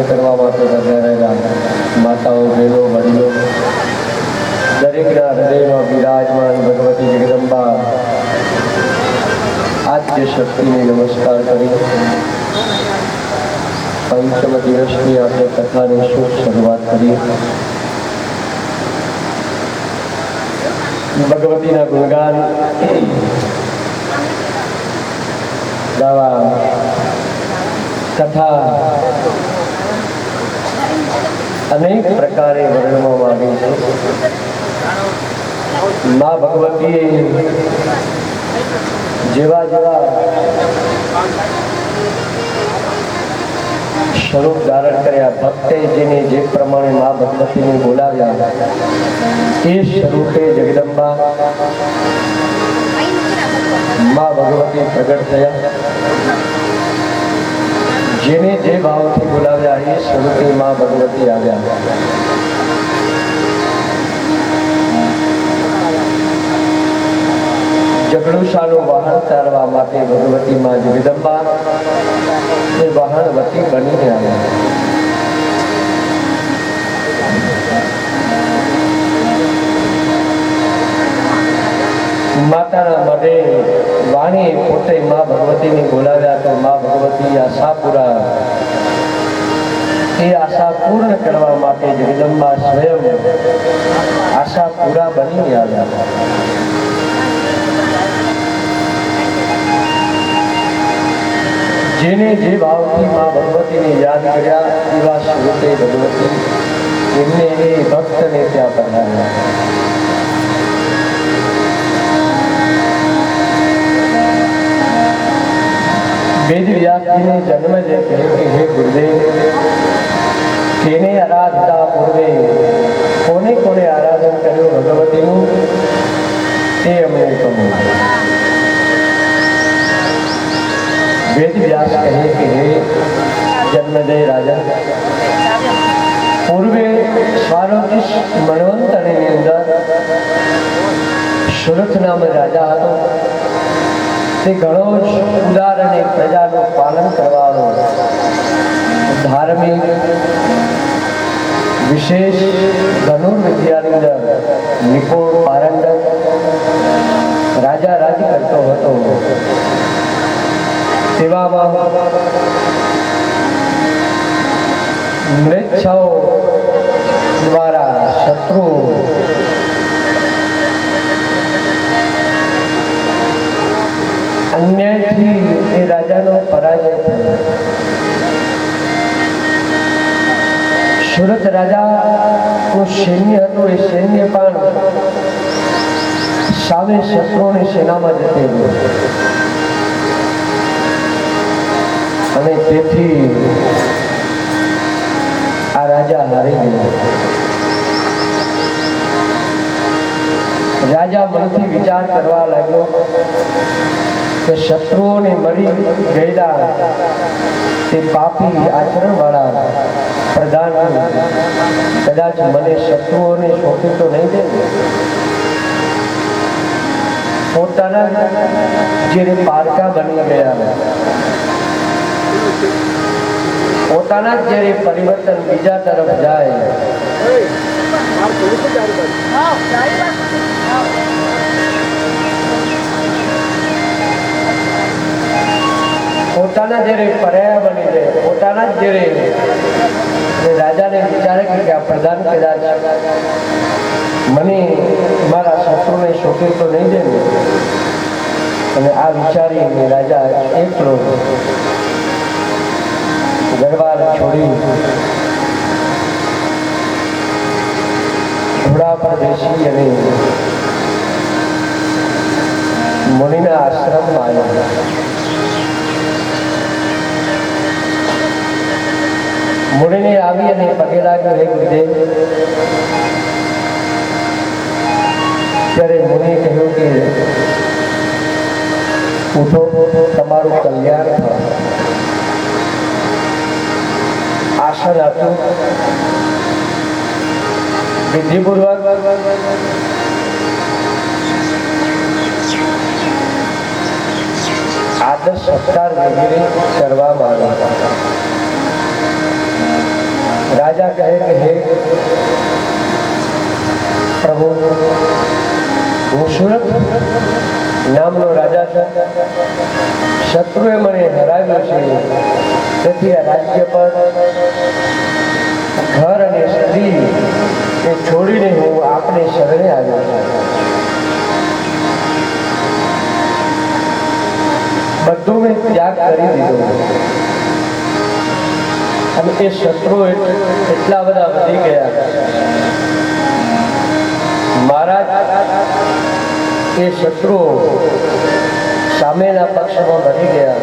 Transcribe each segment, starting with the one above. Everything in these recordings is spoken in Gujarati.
દર્શન કરવા માટે રહેલા માતાઓ બહેનો વડીલો દરેકના હૃદયમાં બિરાજમાન ભગવતી જગદંબા આદ્ય શક્તિને નમસ્કાર કરી પંચમ દિવસની આપણે કથાની શુભ શરૂઆત કરી ભગવતીના ગુણગાન ગાવા કથા અનેક પ્રકારે વર્ણવવામાં આવી છે મા ભગવતીએ જેવા જેવા સ્વરૂપ ધારણ કર્યા ભક્તે જેને જે પ્રમાણે મા ભગવતીને બોલાવ્યા એ સ્વરૂપે જગદંબા મા ભગવતી પ્રગટ થયા જેને જે ભાવથી બોલાવ્યા એ સ્વરૂપે મા ભગવતી આવ્યા જગડુશાનું વાહન તારવા માટે ભગવતી માં જગદંબા એ વાહનવતી બનીને આવ્યા માતાના મઢે વાણી પોતે મા ભગવતીને બોલાવ્યા તો આશા પૂરા એ આશા પૂર્ણ કરવા માટે જગદંબા સ્વયં આશા પૂરા બનીને આવ્યા. જેને જે ભાવથી મા ભગવતીને યાદ કર્યા, એવા સ્વરૂપે ભગવતી એમને એ ભક્તને ત્યાં પધાર્યા. વેદ વ્યાસજીને જન્મ જે કહ્યું હે ગુરુદેવ કેને આરાધતા પૂર્વે કોને કોને આરાધન કર્યું ભગવતીનું તે અમને કહો વેદ વ્યાસ કહે કે હે જન્મદય રાજા પૂર્વે સ્વારોચિસ મનવંતરની અંદર સુરથ નામ રાજા હતો। તે ઘણો જ ઉદાર અને પ્રજાનું પાલન કરવાનો ધાર્મિક વિશેષ ધનુર્વિદ્યાની અંદર નિપુણ પારંગત રાજા રાજ કરતો હતો. તેવામાં મૃચ્છાઓ દ્વારા શત્રુ અન્યાયથી એ રાજાનો પરાજય થયો સુરત રાજાનું સૈન્ય હતું, એ સૈન્ય પણ સામે શત્રુની સેનામાં જતી રહ્યું અને તેથી આ રાજા હારી ગયો. રાજા મનથી વિચાર કરવા લાગ્યો કે શત્રુઓને મરી ગયેલા તે પાપી આચરણવાળા પ્રધાન કદાચ મને શત્રુઓને શોધી તો નહીં દે ને. પોતાના જે પારકા બની ગયા પોતાના જ જ્યારે પરિવર્તન બીજા તરફ જાય પોતાના જ્યારે પર્યાય બની જાય પોતાના જ જ્યારે એ રાજાને વિચારે કે આ પ્રધાન કદાચ મને મારા શત્રુને શોકે તો નહીં દે અને આ વિચારીને રાજા એકલો દરબાર છોડી ઘોડા પર બેસી અને મુનિના આશ્રમમાં આવ્યો. મુનિને આવી અને પગે લાગ્યો હે ગુરુદેવ ત્યારે મુનિએ કહ્યું કે, ઉઠો, તમારું કલ્યાણ થાય આસન આપ્યું વિધિપૂર્વક આદર સત્કાર વગેરે કરવામાં આવ્યા રાજા કહે કે હે પ્રભુ હું સુરત નામનો રાજા છું શત્રુએ મને હરાવ્યો છે તેથી આ રાજ્ય પર ઘર અને સ્ત્રી એ છોડીને હું આપને શરણે આવ્યો છું। બધું મેં ત્યાગ કરી દીધો. અને એ શત્રુ એટલા બધા વધી ગયા. મહારાજ, એ શત્રુઓ સામેના પક્ષમાં બની ગયા.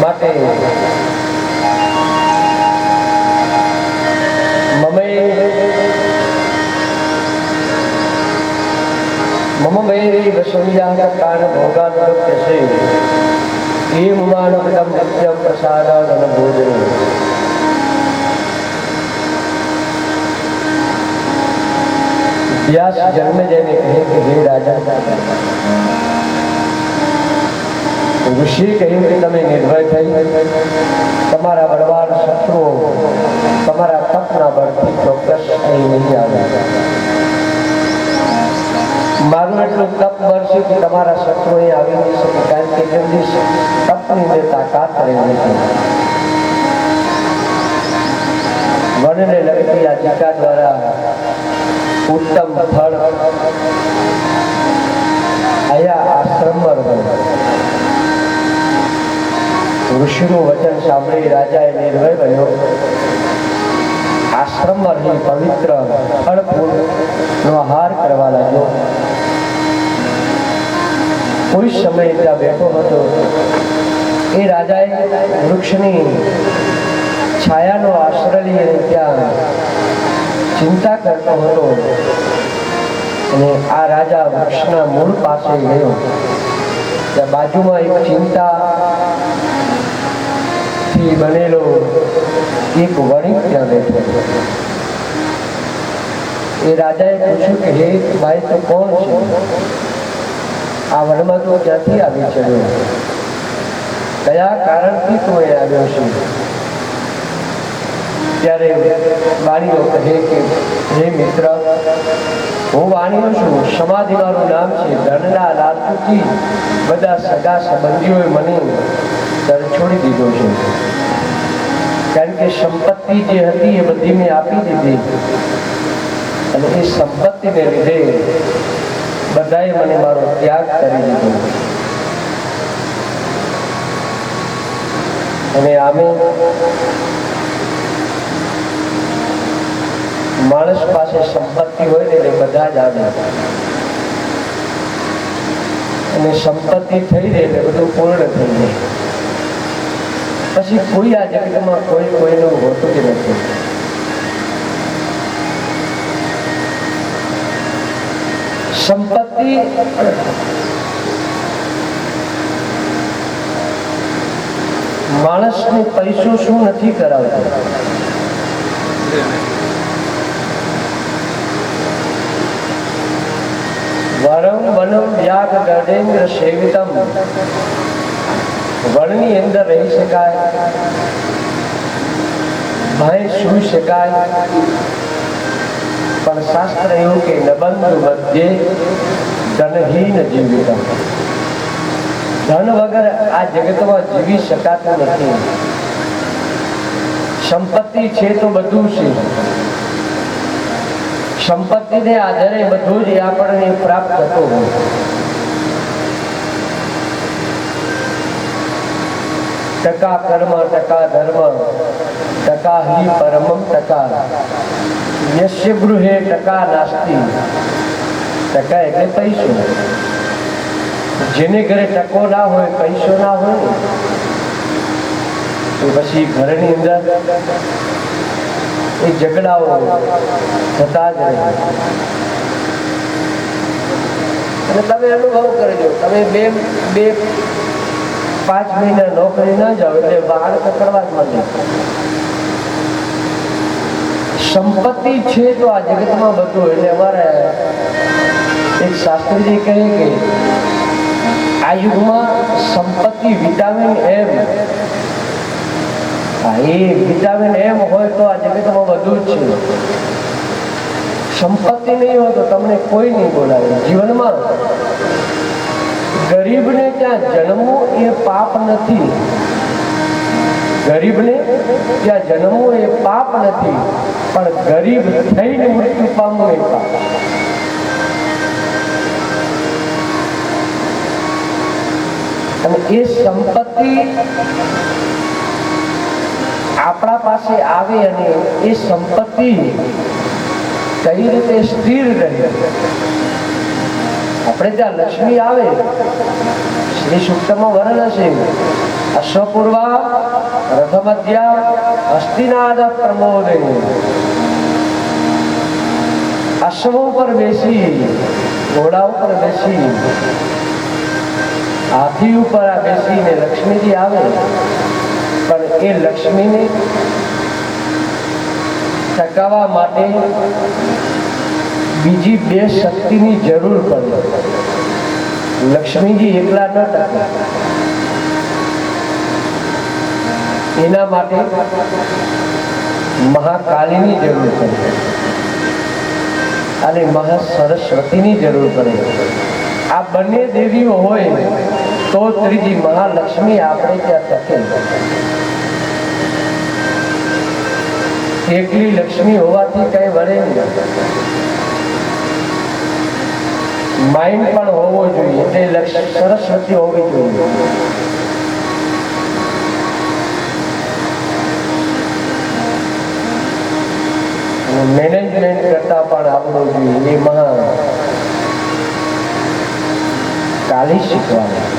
માટે મમે મમ મૈરી વસુલ્યા કાન ભોગાનુરક્યસે એ મુમાનુગમ નિત્યમ પ્રસાદાન ભોજન વ્યાસ જન્મ જેને કહે કે હે રાજા ઋષિ કહ્યું કે તમે નિર્ભય થઈ તમારા બળવાન શત્રુઓ તમારા તપના બળથી ચોક્કસ અહીં નહીં આવે મારું એટલું તપ બળશે કે તમારા શત્રુ એ આવી નહીં શકે, કારણ કે તેમની તપની મેં તાકાત રહી નથી વનને લગતી આ ટીકા દ્વારા ઉત્તમ ફળ આયા આશ્રમમાં રહ્યો ઋષિનું વચન સાંભળી રાજાએ નિર્ભય બન્યો. આશ્રમમાં રહી પવિત્ર ફૂલનો આહાર કરવા લાગ્યો. કોઈ સમય ત્યાં બેઠો હતો. એ રાજાએ વૃક્ષની છાયાનો આશ્રય લઈને ત્યાં ચિંતા કરતો હતો. અને આ રાજા વૃક્ષના મૂળ પાસે ગયો. ત્યાં બાજુમાં એક ચિંતા થી બનેલો એક વણિક ત્યાં બેઠો એ રાજાએ પૂછ્યું કે, હે, ભાઈ, તો કોણ છે? આ વનમાં તો ક્યાંથી આવી ચડ્યો કયા કારણથી તું એ આવ્યો છે? ત્યારે વાણીઓ કહે કે, હે મિત્ર, હું વાણીઓ છું. સમાધિ મારું નામ છે ધનના લાલચુથી બધા સગા સંબંધીઓએ મને દર છોડી દીધો છે. કારણ કે સંપત્તિ જે હતી એ બધી મેં આપી દીધી. અને એ સંપત્તિને લીધે બધાએ મને મારો ત્યાગ કરી દીધો. અને આમે માણસ પાસે સંપત્તિ હોય ને બધા જ આવે. અને સંપત્તિ થઈ જાય એટલે બધું પૂર્ણ થઈ જાય. પછી કોઈ આ જગતમાં કોઈ કોઈનું હોતું જ નથી. સંપત્તિ માણસને પૈસો શું નથી કરાવતો? વરમ વનમ વ્યાગ ગણેન્દ્ર સેવિતમ. વનની અંદર રહી શકાય. ભાઈ સુઈ શકાય. પણ શાસ્ત્ર એવું કે નબંધુ મધ્યે ધનહીન જીવિતમ. ધન વગર આ જગતમાં જીવી શકાતું નથી. સંપત્તિ છે તો બધું છે. સંપત્તિને આધારે બધું જ આપણને પ્રાપ્ત થતું હોય. ટકા કર્મ, ટકા ધર્મ, ટકા હિ પરમમ ટકા. યશ્ય ગૃહે ટકા નાસ્તિ. ટકા એટલે પૈસો. જેને ઘરે ટકો ના હોય, પૈસો ના હોય તો પછી ઘરની અંદર એ ઝઘડાઓ થતા જ રહે. અને તમે અનુભવ કરજો, તમે બે બે, પાંચ મહિના નોકરી ના જાઓ એટલે બહાર પકડવા જ માંડે સંપત્તિ છે તો આ જગતમાં બધું, એટલે અમારે એક શાસ્ત્રીજી કહે કે આ યુગમાં સંપત્તિ વિટામિન એમ. એ વિટામિન એમ હોય તો આ જગતમાં બધું જ છે. સંપત્તિ નહીં હોય તો તમને કોઈ નહીં બોલાવે. જીવનમાં ગરીબને ત્યાં જન્મવું એ પાપ નથી. ગરીબને ત્યાં જન્મવું એ પાપ નથી. પણ ગરીબ થઈને મૃત્યુ પામવું એ પાપ અને એ સંપત્તિ આપણા પાસે આવે અને એ સંપત્તિ કઈ રીતે સ્થિર રહે? આપણે ત્યાં લક્ષ્મી આવે, શ્રી સૂક્તમાં વર્ણ હશે, અશ્વપૂર્વા રથમધ્યા હસ્તિનાદ પ્રમોદિની અશ્વ ઉપર બેસી, ઘોડા ઉપર બેસી. હાથી ઉપર આ બેસીને લક્ષ્મીજી આવે, પણ એ લક્ષ્મીને ટકાવવા માટે બીજી બે શક્તિની જરૂર પડે. લક્ષ્મીજી એકલા ન ટકા. એના માટે મહાકાલીની જરૂર પડે. અને મહા સરસ્વતીની જરૂર પડે. આ બંને દેવીઓ હોય તો ત્રીજી મહાલક્ષ્મી આપણે ત્યાં તકે. એકલી લક્ષ્મી હોવાથી કઈ વળે માઇન્ડ પણ હોવો જોઈએ એટલે સરસ્વતી હોવી જોઈએ. મેનેજમેન્ટ કરતા પણ આવડવું જોઈએ એ મહા કાલી શીખવાનું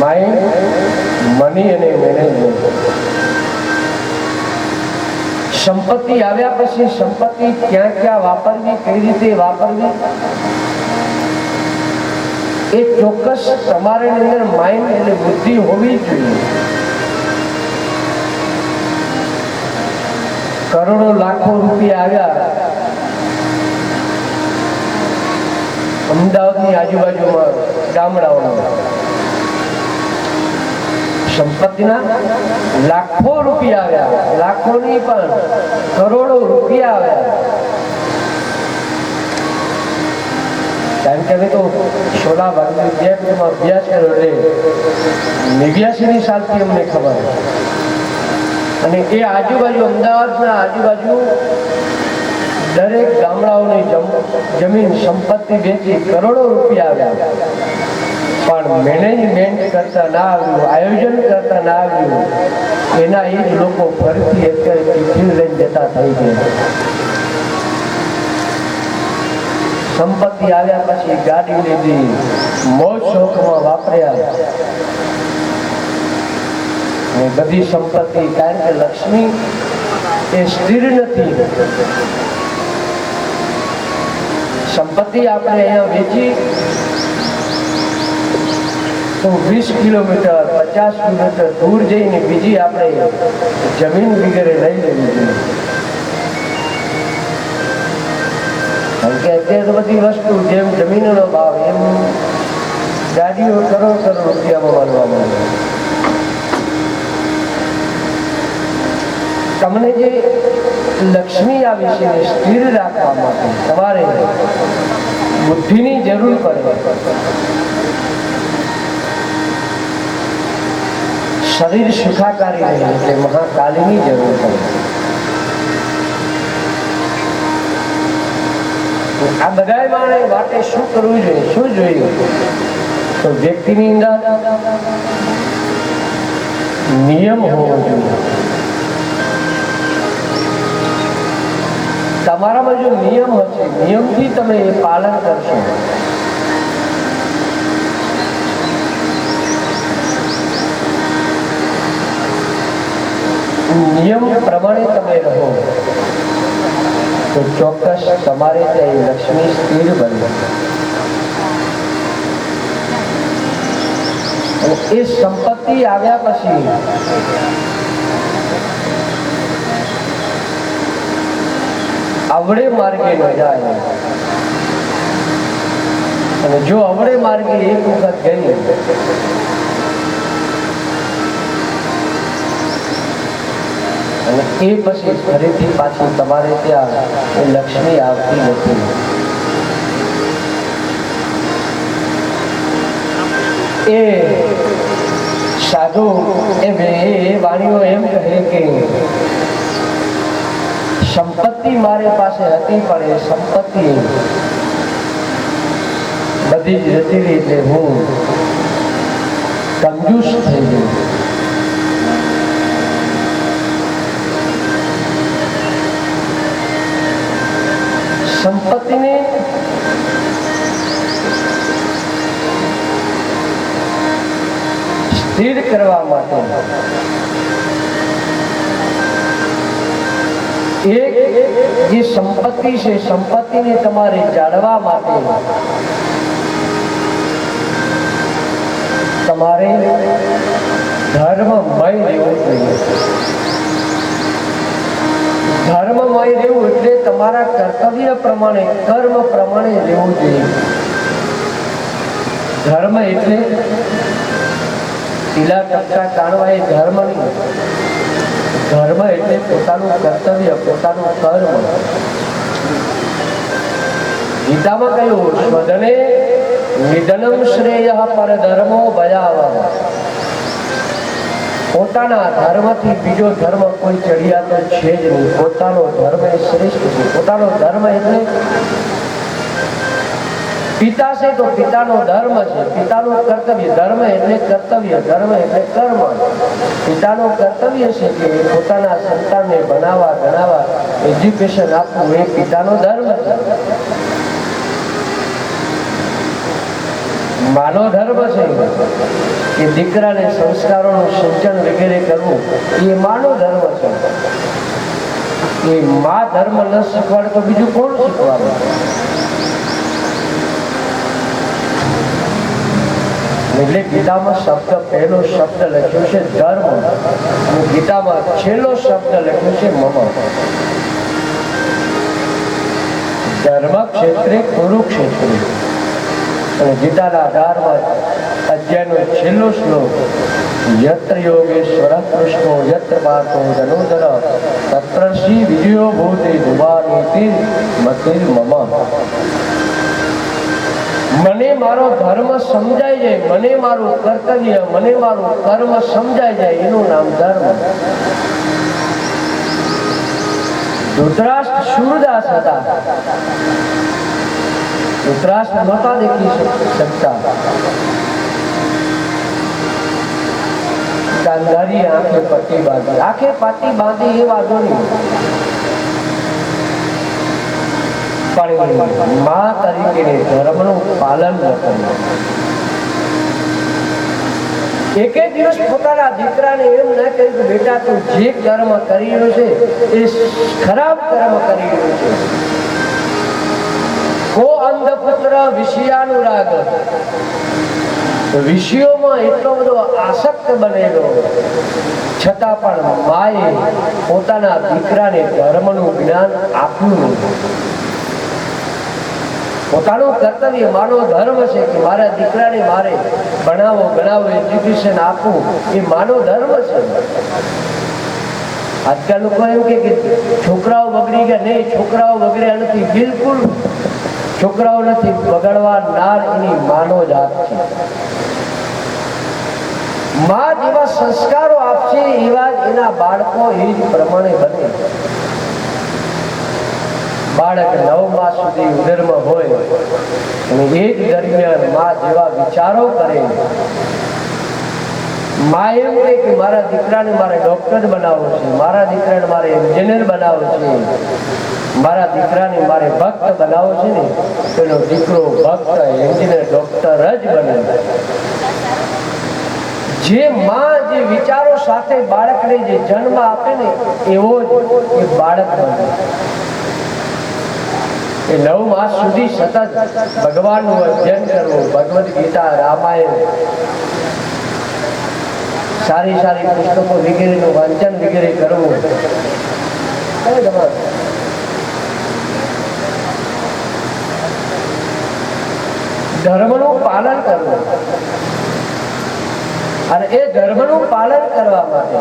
માઇન્ડ મની અને મેનેજમેન્ટ. સંપત્તિ આવ્યા પછી સંપત્તિ ક્યાં ક્યાં વાપરવી, કઈ રીતે વાપરવી? એ ચોક્કસ તમારી અંદર માઇન્ડ એટલે બુદ્ધિ હોવી જોઈએ. કરોડો લાખો રૂપિયા આવ્યા. અમદાવાદની આજુબાજુમાં ગામડાઓમાં. સંપત્તિના લાખો રૂપિયા આવ્યા. લાખોની પણ કરોડો રૂપિયા આવ્યા. કારણ કે અમે તો સોલા ભાગની સાલથી અમને ખબર અને એ આજુબાજુ અમદાવાદના આજુબાજુ દરેક ગામડાઓની જમ- જમીન સંપત્તિ વેચી કરોડો રૂપિયા આવ્યા. પણ મેનેજમેન્ટ કરતા ના આવ્યું આયોજન કરતા ના આવ્યું એના એ જ લોકો ફરીથી અત્યારે ટિફિન લઈને જતા થઈ ગયા. સંપત્તિ આવ્યા પછી ગાડી લીધી મોજ શોખમાં વાપર્યા. અને બધી સંપત્તિ, કારણ કે લક્ષ્મી એ સ્થિર નથી. સંપત્તિ આપણે અહીંયા વેચી તો વીસ કિલોમીટર, પચાસ કિલોમીટર દૂર જઈને બીજી આપણે જમીન વગેરે લઈ લેવી જોઈએ. કારણ કે અત્યારે બધી વસ્તુ જેમ જમીનનો ભાવ એમ ગાડીઓ કરોડ કરોડ રૂપિયામાં માનવામાં આવે. તમને જે લક્ષ્મી આ એને સ્થિર રાખવા માટે તમારે બુદ્ધિની જરૂર પડે. શરીર સુખાકારી રહે એટલે મહાકાલીની જરૂર પડે. આ બધા માણે માટે શું કરવું જોઈએ? શું જોઈએ? તો વ્યક્તિની અંદર નિયમ હોવો જોઈએ. તમારામાં જો નિયમ હશે, નિયમથી તમે એ પાલન કરશો. નિયમ પ્રમાણે તમે રહો. તો ચોક્કસ તમારે ત્યાં લક્ષ્મી સ્થિર બને એ સંપત્તિ આવ્યા પછી અવળે માર્ગે ન જાય. અને જો અવળે માર્ગે એક વખત ગઈ અને એ પછી ફરીથી પાછી તમારે ત્યાં એ લક્ષ્મી આવતી નથી. એ સાધુ, એ બે એ વાણીઓ એમ કહે કે, સંપત્તિ મારી પાસે હતી, પણ એ સંપત્તિ બધી જ જતી રહી એટલે હું કંજૂસ થઈ ગયો. સંપત્તિને સ્થિર કરવા માટે એક જે સંપત્તિ છે, સંપત્તિને તમારે જાળવા માટે તમારે ધર્મમય રહેવું જોઈએ. ધર્મમય રહેવું એટલે તમારા કર્તવ્ય પ્રમાણે, કર્મ પ્રમાણે રહેવું જોઈએ. ધર્મ એટલે ટીલા ટપકા કાઢવા એ ધર્મ નહીં. ધર્મ એટલે પોતાનું કર્તવ્ય, પોતાનું કર્મ. ગીતામાં કહ્યું, સ્વધને નિધનમ શ્રેય પર ધર્મો બજાવ પોતાના ધર્મથી બીજો ધર્મ કોઈ ચડિયાતો છે જ નહીં. પોતાનો ધર્મ એ શ્રેષ્ઠ છે. પોતાનો ધર્મ એટલે પિતા છે તો પિતાનો ધર્મ છે. પિતાનું કર્તવ્ય ધર્મ એટલે કર્તવ્ય, ધર્મ એટલે કર્મ. પિતાનું કર્તવ્ય છે કે પોતાના સંતાનને ભણાવવા, ગણાવવા એજ્યુકેશન આપવું એ પિતાનો ધર્મ છે. માનો ધર્મ છે કે દીકરાને સંસ્કારોનું સિંચન વગેરે કરવું, એ માનો ધર્મ છે. એ મા ધર્મ ન શીખવાડે તો બીજું કોણ શીખવાડે? એટલે ગીતામાં શબ્દ, પહેલો શબ્દ લખ્યો છે ધર્મ. અને ગીતામાં છેલ્લો શબ્દ લખ્યો છે મમ. ધર્મ ક્ષેત્રે કુરુક્ષેત્રે અને ગીતાના અઢારમાં અધ્યાયનો છેલ્લો શ્લોક, યત્ર યોગેશ્વર કૃષ્ણો, યત્ર પાર્થો ધનુધર તત્ર શ્રી વિજયો ભૂતે ધુમાનીતિ મતિર મમ. મને મારો ધર્મ સમજાય જાય, મને મારું કર્તવ્ય, મને મારું કર્મ સમજાય જાય, એનું નામ ધર્મ. ધૃતરાષ્ટ્ર શૂરદાસ હતા. ધૃતરાષ્ટ્ર નહોતા દેખી શકતા ચાંદારી આંખે પટ્ટી બાંધી. આંખે પાટી બાંધી એ વાંધો નહીં મા તરીકે ધર્મનું પાલન ન કર્યું એકે દિવસ પોતાના દીકરાને એમ ન કહ્યું કે બેટા તું જે કર્મ કરી રહ્યો છે, એ ખરાબ કર્મ કરી રહ્યો છે. કો અંધપુત્ર વિષયાનુરાગ વિષયોમાં એટલો બધો આસક્ત બનેલો. છતાં પણ માએ પોતાના દીકરાને ધર્મનું જ્ઞાન આપ્યું પોતાનું કર્તવ્ય મારો ધર્મ છે કે મારા દીકરાને મારે ભણાવો, ગણાવો એજ્યુકેશન આપવું એ માનો ધર્મ છે. આજકાલ લોકો એમ કે છોકરાઓ બગડી ગયા. નહીં, છોકરાઓ બગડ્યા નથી. બિલકુલ છોકરાઓ નથી, બગડવા નાર એની માનો જ હાથ છે. માં જેવા સંસ્કારો આપશે, એવા એના બાળકો એ જ પ્રમાણે બને. બાળક નવ માસ સુધી ઉદરમાં હોય અને એ જ દરમિયાનમાં જેવા વિચારો કરે. માં એમ કહે કે મારા દીકરાને મારે ડોક્ટર બનાવવો છે, મારા દીકરાને મારે એન્જિનિયર બનાવવો છે. મારા દીકરાને મારે ભક્ત બનાવો છે ને એનો દીકરો ભક્ત, એન્જિનિયર, ડોક્ટર જ બને. જે માં જે વિચારો સાથે બાળકને જે જન્મ આપે ને, એવો જ એ બાળક બને. એ નવ માસ સુધી સતત ભગવાનનું અધ્યયન કરવું, ભગવદ્ ગીતા, રામાયણ, સારી સારી પુસ્તકો વગેરેનું વાંચન વગેરે કરવું કઈ તમારે? ધર્મનું પાલન કરવું. અને એ ધર્મનું પાલન કરવા માટે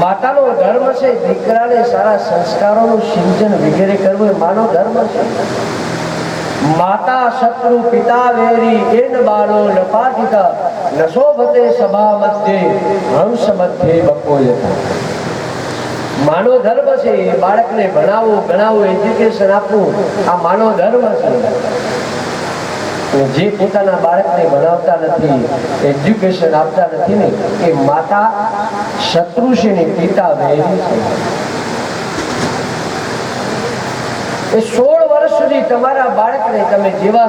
માતાનો ધર્મ છે, દીકરાને સારા સંસ્કારોનું સિંચન વગેરે કરવું એ માનો ધર્મ છે. માતા શત્રુ પિતા વેરી એન બાળો નપાતિત નશોભતે સભા મધ્યે, હંસ મધ્યે બપોયતા માનો ધર્મ છે બાળકને ભણાવવું ગણાવવું એજ્યુકેશન આપવું, આ માનવ ધર્મ છે. જે પોતાના બાળકને ભણાવતા નથી એજ્યુકેશન આપતા નથી ને, એ માતા શત્રુ છે પિતા વહેરી છે. એ સોળ વર્ષ સુધી તમારા બાળકને તમે જેવા